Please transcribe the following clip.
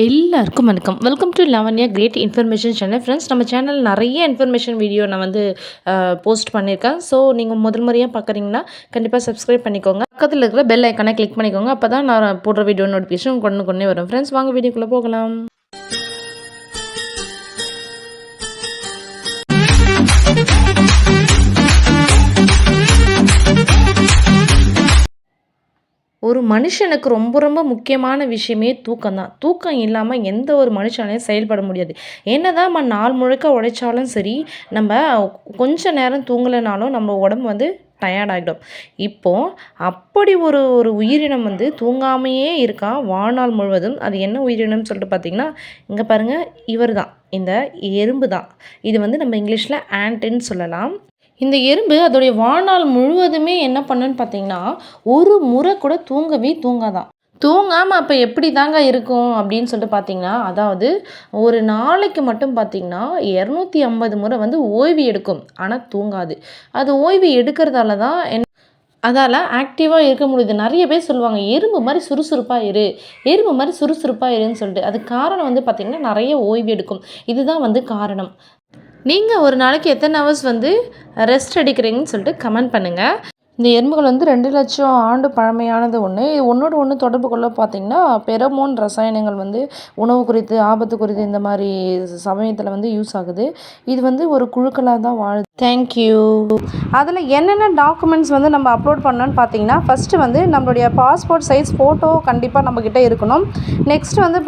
எல்லாருக்கும் வணக்கம். Welcome to Lavanya great information channel friends நம்ம சேனல் நிறைய இன்ஃபர்மேஷன் வீடியோ நான் வந்து போஸ்ட் பண்ணியிருக்கேன் ஸோ நீங்கள் முதல் முறையாக பார்க்குறீங்கன்னா கண்டிப்பாக சப்ஸ்கிரைப் பண்ணிக்கோங்க. பக்கத்தில் இருக்கிற பெல் ஐக்கானை கிளிக் பண்ணிக்கோங்க. அப்போ தான் நான் போடுற வீடியோ நோட்டிஃபிகேஷன் கொண்டு கொண்டே வரும். ஃப்ரெண்ட்ஸ் வாங்க வீடியோக்குள்ளே போகலாம். ஒரு மனுஷனுக்கு ரொம்ப ரொம்ப முக்கியமான விஷயமே தூக்கம் தான் தூக்கம் இல்லாமல் எந்த ஒரு மனுஷனாலையும் செயல்பட முடியாது. என்னதான் நம்ம நாள் முழுக்க உழைச்சாலும் சரி நம்ம கொஞ்ச நேரம் தூங்கலைனாலும் நம்ம உடம்பு வந்து டயர்டாகிடும் இப்போது அப்படி ஒரு ஒரு உயிரினம் வந்து தூங்காமையே இருக்கா வாழ்நாள் முழுவதும். அது என்ன உயிரினம்னு சொல்லிட்டு பார்த்தீங்கன்னா இங்கே பாருங்கள் இவர் தான் இந்த எறும்பு தான் இது வந்து நம்ம இங்கிலீஷில் ஆண்ட்டுன்னு சொல்லலாம். இந்த எறும்பு அதோடைய வாழ்நாள் முழுவதுமே என்ன பண்ணுன்னு பார்த்தீங்கன்னா ஒரு முறை கூட தூங்கவே தூங்காதான். தூங்காமல் அப்போ எப்படி தாங்க இருக்கும் அப்படின்னு சொல்லிட்டு பார்த்தீங்கன்னா அதாவது ஒரு நாளைக்கு மட்டும் பார்த்தீங்கன்னா இரநூத்தி ஐம்பது முறை வந்து ஓய்வு எடுக்கும். ஆனால் தூங்காது. அது ஓய்வு எடுக்கிறதால தான் என் அதால் ஆக்டிவாக இருக்க முடியுது. நிறைய பேர் சொல்லுவாங்க எறும்பு மாதிரி சுறுசுறுப்பாக இரு. எறும்பு மாதிரி சுறுசுறுப்பாக இருன்னு சொல்லிட்டு. அது காரணம் வந்து பார்த்திங்கன்னா நிறைய ஓய்வு எடுக்கும். இதுதான் வந்து காரணம். நீங்கள் ஒரு நாளைக்கு எத்தனை ஹவர்ஸ் வந்து ரெஸ்ட் எடுக்கிறீங்கன்னு சொல்லிட்டு கமெண்ட் பண்ணுங்கள் இந்த எறும்புகள் வந்து ரெண்டு லட்சம் ஆண்டு பழமையானது ஒன்று இது ஒன்றோட ஒன்று தொடர்பு கொள்ள பார்த்தீங்கன்னா பெரமோன் ரசாயனங்கள் வந்து உணவு குறித்து ஆபத்து குறித்து இந்த மாதிரி சமயத்தில் வந்து யூஸ் ஆகுது. இது வந்து ஒரு குழுக்களாக தான் வாழுது. தேங்க்யூ அதில் என்னென்ன டாக்குமெண்ட்ஸ் வந்து நம்ம அப்லோட் பண்ணோன்னு பார்த்தீங்கன்னா ஃபஸ்ட்டு வந்து நம்மளுடைய பாஸ்போர்ட் சைஸ் ஃபோட்டோ கண்டிப்பாக நம்மக்கிட்ட இருக்கணும். நெக்ஸ்ட் வந்து